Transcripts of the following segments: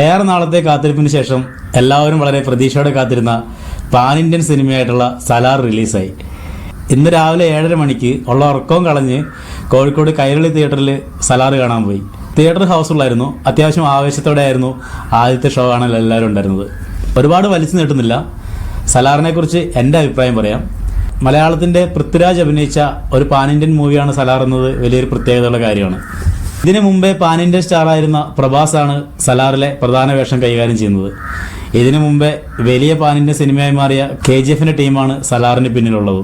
ഏറെ നാളത്തെ കാത്തിരിപ്പിന് ശേഷം എല്ലാവരും വളരെ പ്രതീക്ഷയോടെ കാത്തിരുന്ന പാൻ ഇന്ത്യൻ സിനിമയായിട്ടുള്ള സലാർ റിലീസായി. ഇന്ന് രാവിലെ ഏഴര മണിക്ക് ഉള്ള ഉറക്കവും കളഞ്ഞ് കോഴിക്കോട് കൈരളി തിയേറ്ററിൽ സലാർ കാണാൻ പോയി. തിയേറ്റർ ഹൗസ് ഉള്ളായിരുന്നു അത്യാവശ്യം ആവേശത്തോടെ ആയിരുന്നു ആദ്യത്തെ ഷോ കാണാൻ എല്ലാവരും ഉണ്ടായിരുന്നത്. ഒരുപാട് വലിച്ചു നീട്ടുന്നില്ല. സലാറിനെ കുറിച്ച് എന്റെ അഭിപ്രായം പറയാം. മലയാളത്തിന്റെ പൃഥ്വിരാജ് അഭിനയിച്ച ഒരു പാൻ ഇന്ത്യൻ മൂവിയാണ് സലാർ എന്നത് വലിയൊരു പ്രത്യേകതയുള്ള കാര്യമാണ്. ഇതിനു മുമ്പേ പാൻ ഇന്ത്യൻ സ്റ്റാറായിരുന്ന പ്രഭാസാണ് സലാറിലെ പ്രധാന വേഷം കൈകാര്യം ചെയ്യുന്നത്. ഇതിനു മുമ്പേ വലിയ പാൻ ഇന്ത്യ സിനിമയായി മാറിയ കെ ജി എഫിന്റെ ടീമാണ് സലാറിന് പിന്നിലുള്ളത്.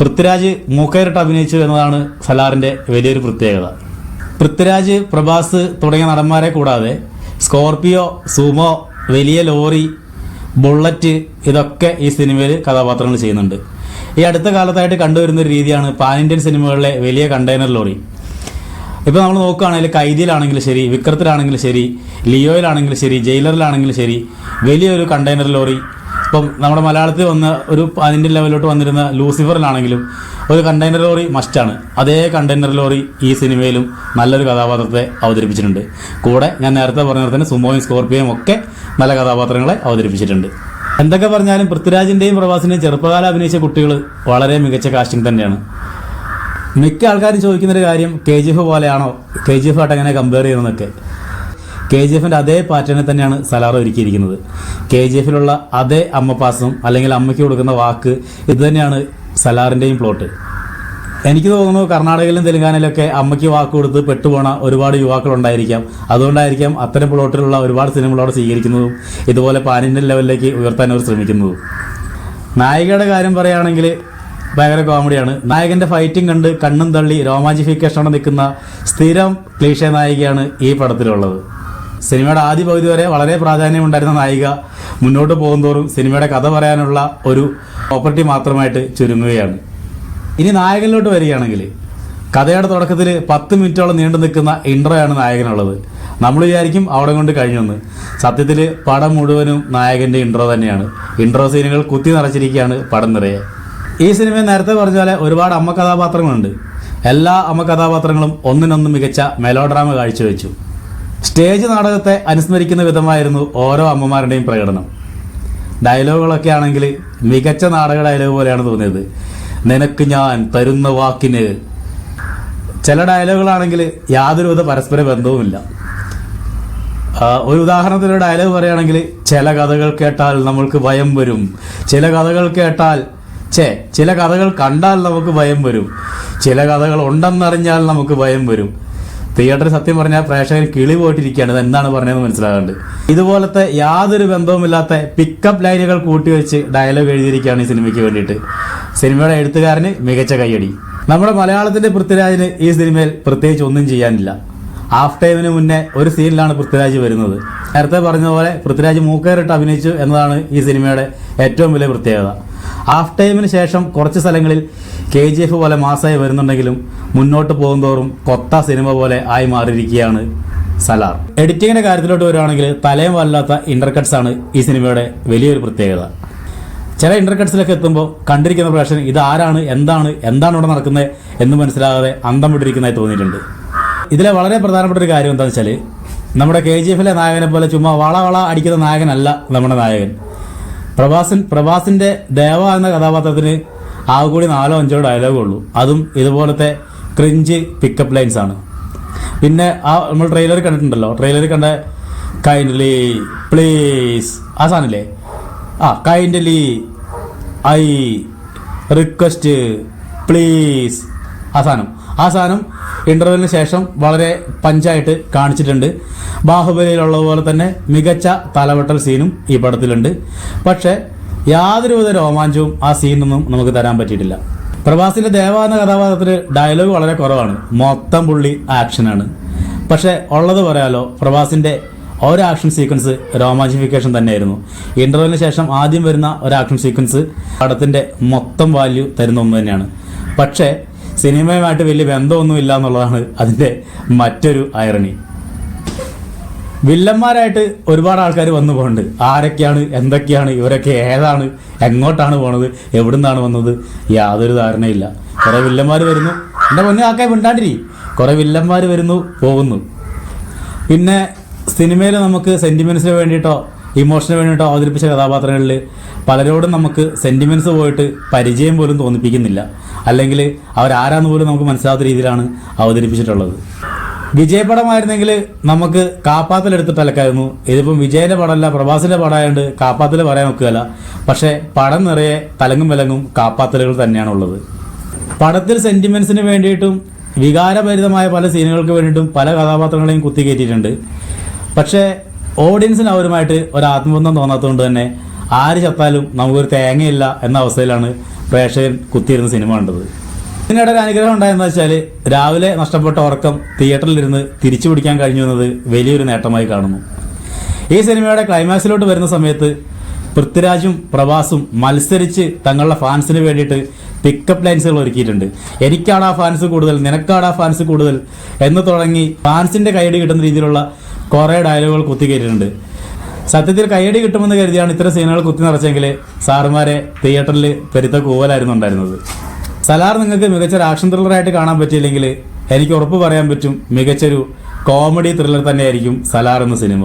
പൃഥ്വിരാജ് മൂക്കയിരട്ട് അഭിനയിച്ചു എന്നതാണ് സലാറിന്റെ വലിയൊരു പ്രത്യേകത. പൃഥ്വിരാജ് പ്രഭാസ് തുടങ്ങിയ നടന്മാരെ കൂടാതെ സ്കോർപിയോ സുമോ വലിയ ലോറി ബുള്ളറ്റ് ഇതൊക്കെ ഈ സിനിമയിൽ കഥാപാത്രങ്ങൾ ചെയ്യുന്നുണ്ട്. ഈ അടുത്ത കാലത്തായിട്ട് കണ്ടുവരുന്ന ഒരു രീതിയാണ് പാൻ ഇന്ത്യൻ സിനിമകളിലെ വലിയ കണ്ടെയ്നർ ലോറി. ഇപ്പൊ നമ്മൾ നോക്കുകയാണെങ്കിൽ കൈദിയിലാണെങ്കിലും ശരി വിക്രത്തിലാണെങ്കിലും ശരി ലിയോയിലാണെങ്കിലും ശരി ജയിലറിലാണെങ്കിലും ശരി വലിയൊരു കണ്ടെയ്നർ ലോറി. ഇപ്പം നമ്മുടെ മലയാളത്തിൽ വന്ന ഒരു അതിന്റെ ലെവലിലോട്ട് വന്നിരുന്ന ലൂസിഫറിലാണെങ്കിലും ഒരു കണ്ടെയ്നർ ലോറി മസ്റ്റാണ് അതേ കണ്ടെയ്നർ ലോറി ഈ സിനിമയിലും നല്ലൊരു കഥാപാത്രത്തെ അവതരിപ്പിച്ചിട്ടുണ്ട്. കൂടെ ഞാൻ നേരത്തെ പറഞ്ഞ തന്നെ സുമോയും സ്കോർപ്പിയോയും ഒക്കെ നല്ല കഥാപാത്രങ്ങളെ അവതരിപ്പിച്ചിട്ടുണ്ട്. എന്തൊക്കെ പറഞ്ഞാലും പൃഥ്വിരാജിന്റെയും പ്രവാസിന്റെയും ചെറുപ്പകാലം അഭിനയിച്ച കുട്ടികൾ വളരെ മികച്ച കാസ്റ്റിംഗ് തന്നെയാണ്. മിക്ക ആൾക്കാരും ചോദിക്കുന്നൊരു കാര്യം കെ ജി എഫ് പോലെയാണോ? കെ ജി എഫ് ആയിട്ട് എങ്ങനെ കമ്പയർ ചെയ്യുന്നതൊക്കെ. കെ ജി എഫിന്റെ അതേ പാറ്റേണിൽ തന്നെയാണ് സലാർ ഒരുക്കിയിരിക്കുന്നത്. കെ ജി എഫിലുള്ള അതേ അമ്മപ്പാസും അല്ലെങ്കിൽ അമ്മയ്ക്ക് കൊടുക്കുന്ന വാക്ക് ഇത് തന്നെയാണ് സലാറിന്റെയും പ്ലോട്ട് എനിക്ക് തോന്നുന്നു കർണാടകയിലും തെലുങ്കാനയിലൊക്കെ അമ്മയ്ക്ക് വാക്ക് കൊടുത്ത് പെട്ടുപോണ ഒരുപാട് യുവാക്കൾ ഉണ്ടായിരിക്കാം. അതുകൊണ്ടായിരിക്കാം അത്തരം പ്ലോട്ടിലുള്ള ഒരുപാട് സിനിമകൾ സിനിമകളോട് സ്വീകരിക്കുന്നതും ഇതുപോലെ പാനിന്റെ ലെവലിലേക്ക് ഉയർത്താൻ അവർ ശ്രമിക്കുന്നതും. നായികയുടെ കാര്യം പറയുകയാണെങ്കിൽ ഭയങ്കര കോമഡിയാണ് നായകന്റെ ഫൈറ്റിംഗ് കണ്ട് കണ്ണും തള്ളി രോമാഞ്ചിഫിക്കേഷനോടെ നിൽക്കുന്ന സ്ഥിരം ക്ലീഷ നായികയാണ് ഈ പടത്തിലുള്ളത്. സിനിമയുടെ ആദ്യ പകുതി വരെ വളരെ പ്രാധാന്യമുണ്ടായിരുന്ന നായിക മുന്നോട്ട് പോകുന്തോറും സിനിമയുടെ കഥ പറയാനുള്ള ഒരു പ്രോപ്പർട്ടി മാത്രമായിട്ട് ചുരുങ്ങുകയാണ്. ഇനി നായകനിലോട്ട് വരികയാണെങ്കിൽ കഥയുടെ തുടക്കത്തിൽ പത്ത് മിനിറ്റോളം നീണ്ടു നിൽക്കുന്ന ഇൻട്രോയാണ് നായകനുള്ളത്. നമ്മൾ വിചാരിക്കും അവിടെ കൊണ്ട് കഴിഞ്ഞെന്ന് സത്യത്തിൽ പടം മുഴുവനും നായകന്റെ ഇൻട്രോ തന്നെയാണ്. ഇൻട്രോ സീനുകൾ കുത്തി നിറച്ചിരിക്കുകയാണ് പടം നിറയെ. ഈ സിനിമയിൽ നേരത്തെ പറഞ്ഞ പോലെ ഒരുപാട് അമ്മ കഥാപാത്രങ്ങളുണ്ട്. എല്ലാ അമ്മ കഥാപാത്രങ്ങളും ഒന്നിനൊന്ന് മികച്ച മെലോഡ്രാമ കാഴ്ചവെച്ചു. സ്റ്റേജ് നാടകത്തെ അനുസ്മരിക്കുന്ന വിധമായിരുന്നു ഓരോ അമ്മമാരുടെയും പ്രകടനം. ഡയലോഗുകളൊക്കെ ആണെങ്കിൽ മികച്ച നാടക ഡയലോഗ് പോലെയാണ് തോന്നിയത്. നിനക്ക് ഞാൻ തരുന്ന വാക്കിന് ചില ഡയലോഗുകളാണെങ്കിൽ യാതൊരുവിധ പരസ്പര ബന്ധവുമില്ല. ഒരു ഉദാഹരണത്തിന് ഡയലോഗ് പറയുകയാണെങ്കിൽ ചില കഥകൾ കേട്ടാൽ നമ്മൾക്ക് ഭയം വരും. ചില കഥകൾ കേട്ടാൽ ഛേ ചില കഥകൾ കണ്ടാൽ നമുക്ക് ഭയം വരും. ചില കഥകൾ ഉണ്ടെന്നറിഞ്ഞാൽ നമുക്ക് ഭയം വരും. തിയേറ്ററിൽ സത്യം പറഞ്ഞാൽ പ്രേക്ഷകർ കിളി പോയിട്ടിരിക്കുകയാണ്. ഇത് എന്താണ് പറഞ്ഞതെന്ന് മനസ്സിലാകാണ്ട്. ഇതുപോലത്തെ യാതൊരു ബന്ധവുമില്ലാത്ത പിക്കപ്പ് ലൈനുകൾ കൂട്ടിവെച്ച് ഡയലോഗ് എഴുതിയിരിക്കുകയാണ് ഈ സിനിമയ്ക്ക് വേണ്ടിയിട്ട്. സിനിമയുടെ എഴുത്തുകാരന് മികച്ച കൈയടി നമ്മുടെ മലയാളത്തിന്റെ പൃഥ്വിരാജിന് ഈ സിനിമയിൽ പ്രത്യേകിച്ച് ഒന്നും ചെയ്യാനില്ല. ഹാഫ് ടൈമിന് മുന്നേ ഒരു സീനിലാണ് പൃഥ്വിരാജ് വരുന്നത്. നേരത്തെ പറഞ്ഞ പോലെ പൃഥ്വിരാജ് മൂക്കേറിട്ട് അഭിനയിച്ചു എന്നതാണ് ഈ സിനിമയുടെ ഏറ്റവും വലിയ പ്രത്യേകത. ഹാഫ് ടൈമിന് ശേഷം കുറച്ച് സ്ഥലങ്ങളിൽ കെ ജി എഫ് പോലെ മാസമായി വരുന്നുണ്ടെങ്കിലും മുന്നോട്ട് പോകുന്തോറും കൊത്ത സിനിമ പോലെ ആയി മാറിയിരിക്കുകയാണ് സലാർ. എഡിറ്റിങ്ങിന്റെ കാര്യത്തിലോട്ട് വരുവാണെങ്കിൽ തലയും വല്ലാത്ത ഇന്റർകട്ട്സ് ആണ് ഈ സിനിമയുടെ വലിയൊരു പ്രത്യേകത. ചില ഇന്റർകട്ട്സിലൊക്കെ എത്തുമ്പോൾ കണ്ടിരിക്കുന്ന പ്രേക്ഷകൻ ഇത് ആരാണ് എന്താണ് എന്താണ് ഇവിടെ നടക്കുന്നത് എന്ന് മനസ്സിലാകാതെ അന്തം വിട്ടിരിക്കുന്നതായി തോന്നിയിട്ടുണ്ട്. ഇതിലെ വളരെ പ്രധാനപ്പെട്ട ഒരു കാര്യം എന്താണെന്ന് വെച്ചാൽ നമ്മുടെ കെ ജി എഫിലെ നായകനെ പോലെ ചുമ്മാ വള വള അടിക്കുന്ന നായകനല്ല നമ്മുടെ നായകൻ. പ്രഭാസൻ പ്രഭാസിന്റെ ദേവ എന്ന കഥാപാത്രത്തിന് ആകെ കൂടി നാലോ അഞ്ചോ ഡയലോഗേ ഉള്ളൂ. അതും ഇതുപോലത്തെ ക്രിഞ്ച് പിക്കപ്പ് ലൈൻസ് ആണ്. പിന്നെ ആ നമ്മൾ ട്രെയിലർ കണ്ടിട്ടുണ്ടല്ലോ. ട്രെയിലർ കണ്ട കൈൻഡ്ലി പ്ലീസ് ആ സാധനല്ലേ ആ കൈൻഡ്ലി ഐ റിക്വസ്റ്റ് പ്ലീസ് ആ സാധനം. ആ സാധനം ഇന്റർവെല്ലിന് ശേഷം വളരെ പഞ്ചായിട്ട് കാണിച്ചിട്ടുണ്ട്. ബാഹുബലിയിലുള്ളതുപോലെ തന്നെ മികച്ച തലവെട്ടൽ സീനും ഈ പടത്തിലുണ്ട്. പക്ഷേ യാതൊരുവിധ രോമാഞ്ചവും ആ സീനൊന്നും നമുക്ക് തരാൻ പറ്റിയിട്ടില്ല. പ്രവാസിന്റെ ദേവാന എന്ന കഥാപാത്രത്തിന് ഡയലോഗ് വളരെ കുറവാണ്. മൊത്തം പുള്ളി ആക്ഷനാണ് പക്ഷേ ഉള്ളത് പറയാലോ പ്രവാസിന്റെ ഒരു ആക്ഷൻ സീക്വൻസ് രോമാഞ്ചിഫിക്കേഷൻ തന്നെയായിരുന്നു. ഇന്റർവെല്ലിന് ശേഷം ആദ്യം വരുന്ന ഒരു ആക്ഷൻ സീക്വൻസ് പടത്തിന്റെ മൊത്തം വാല്യൂ തരുന്ന ഒന്ന് തന്നെയാണ്. പക്ഷേ സിനിമയുമായിട്ട് വലിയ ബന്ധമൊന്നും ഇല്ല എന്നുള്ളതാണ് അതിന്റെ മറ്റൊരു ഐറണി വില്ലന്മാരായിട്ട് ഒരുപാട് ആൾക്കാർ വന്നു പോകുന്നുണ്ട് ആരൊക്കെയാണ് എന്തൊക്കെയാണ് ഇവരൊക്കെ ഏതാണ് എങ്ങോട്ടാണ് പോണത് എവിടുന്നാണ് വന്നത് യാതൊരു ധാരണയില്ല. കുറെ വില്ലന്മാർ വരുന്നു. എന്റെ മുന്നേ ആക്കായി മിണ്ടാണ്ടിരി. കുറെ വില്ലന്മാർ വരുന്നു പോകുന്നു. പിന്നെ സിനിമയിൽ നമുക്ക് സെന്റിമെന്റ്സിന് വേണ്ടിയിട്ടോ ഇമോഷന് വേണ്ടിയിട്ട് അവതരിപ്പിച്ച കഥാപാത്രങ്ങളിൽ പലരോടും നമുക്ക് സെന്റിമെൻസ് പോയിട്ട് പരിചയം പോലും തോന്നിപ്പിക്കുന്നില്ല. അല്ലെങ്കിൽ അവരാരാന്ന് പോലും നമുക്ക് മനസ്സിലാത്ത രീതിയിലാണ് അവതരിപ്പിച്ചിട്ടുള്ളത്. വിജയപടമായിരുന്നെങ്കിൽ നമുക്ക് കാപ്പാത്തിലെടുത്തിട്ട് അലക്കായിരുന്നു ഇതിപ്പം വിജയന്റെ പടമല്ല പ്രഭാസിന്റെ പടമായതുകൊണ്ട് കാപ്പാത്തിൽ പറയാൻ നോക്കുകയല്ല പക്ഷേ പടം നിറയെ തലങ്ങും വിലങ്ങും കാപ്പാത്തലുകൾ തന്നെയാണുള്ളത്. പടത്തിൽ സെന്റിമെന്റ്സിന് വേണ്ടിയിട്ടും വികാരഭരിതമായ പല സീനുകൾക്ക് വേണ്ടിയിട്ടും പല കഥാപാത്രങ്ങളെയും കുത്തിക്കയറ്റിയിട്ടുണ്ട് പക്ഷേ ഓഡിയൻസിന് അവരുമായിട്ട് ഒരു ആത്മബന്ധം തോന്നാത്തതുകൊണ്ട് തന്നെ ആര് ചത്താലും നമുക്കൊരു തേങ്ങയില്ല എന്ന അവസ്ഥയിലാണ് പ്രേക്ഷകൻ കുത്തിയിരുന്ന സിനിമ കണ്ടത്. ഇതിനിടെ ഒരു അനുഗ്രഹം ഉണ്ടായെന്ന് വെച്ചാൽ രാവിലെ നഷ്ടപ്പെട്ട ഉറക്കം തിയേറ്ററിലിരുന്ന് തിരിച്ചു പിടിക്കാൻ കഴിഞ്ഞു എന്നത് വലിയൊരു നേട്ടമായി കാണുന്നു. ഈ സിനിമയുടെ ക്ലൈമാക്സിലോട്ട് വരുന്ന സമയത്ത് പൃഥ്വിരാജും പ്രവാസും മത്സരിച്ച് തങ്ങളുടെ ഫാൻസിന് വേണ്ടിയിട്ട് പിക്കപ്പ് ലൈൻസുകൾ ഒരുക്കിയിട്ടുണ്ട്. എനിക്കാണ് ആ ഫാൻസ് കൂടുതൽ നിനക്കാണ് ആ ഫാൻസ് കൂടുതൽ എന്ന് തുടങ്ങി ഫാൻസിന്റെ കൈയടി കിട്ടുന്ന രീതിയിലുള്ള കുറേ ഡയലോഗുകൾ കുത്തിക്കയറ്റിയിട്ടുണ്ട് സത്യത്തിൽ കൈയടി കിട്ടുമെന്ന് കരുതിയാണ് ഇത്തരം സീനുകൾ കുത്തി നിറച്ചെങ്കിൽ സാറുമാരെ തിയേറ്ററിൽ പെരുത്ത കൂവലായിരുന്നു ഉണ്ടായിരുന്നത്. സലാർ നിങ്ങൾക്ക് മികച്ച ഒരു ആക്ഷൻ ത്രില്ലറായിട്ട് കാണാൻ പറ്റിയില്ലെങ്കിൽ എനിക്ക് ഉറപ്പ് പറയാൻ പറ്റും മികച്ചൊരു കോമഡി ത്രില്ലർ തന്നെയായിരിക്കും സലാർ എന്ന സിനിമ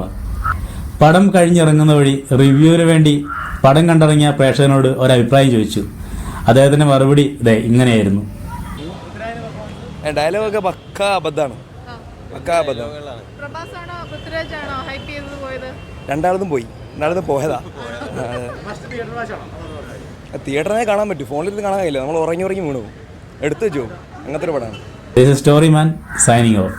പടം കഴിഞ്ഞിറങ്ങുന്ന വഴി റിവ്യൂവിന് വേണ്ടി പടം കണ്ടിറങ്ങിയ പ്രേക്ഷകനോട് ഒരഭിപ്രായം ചോദിച്ചു. അദ്ദേഹത്തിന്റെ മറുപടി ഇതേ ഇങ്ങനെയായിരുന്നു. ഡയലോഗൊക്കെ പക്ക അബദ്ധമാണ് അബദ്ധം പോയത്? രണ്ടാളതും പോയി. രണ്ടാളതും പോയതാ. തിയേറ്ററിനെ കാണാൻ പറ്റും. ഫോണിലിരുന്ന് കാണാൻ കഴിയില്ല. നമ്മൾ ഉറങ്ങി ഉറങ്ങി വീണു പോകും. എടുത്തു വെച്ചു അങ്ങനത്തെ ഒരു പടമാണ്. സ്റ്റോറി മാൻ സൈനിങ് ഓഫ്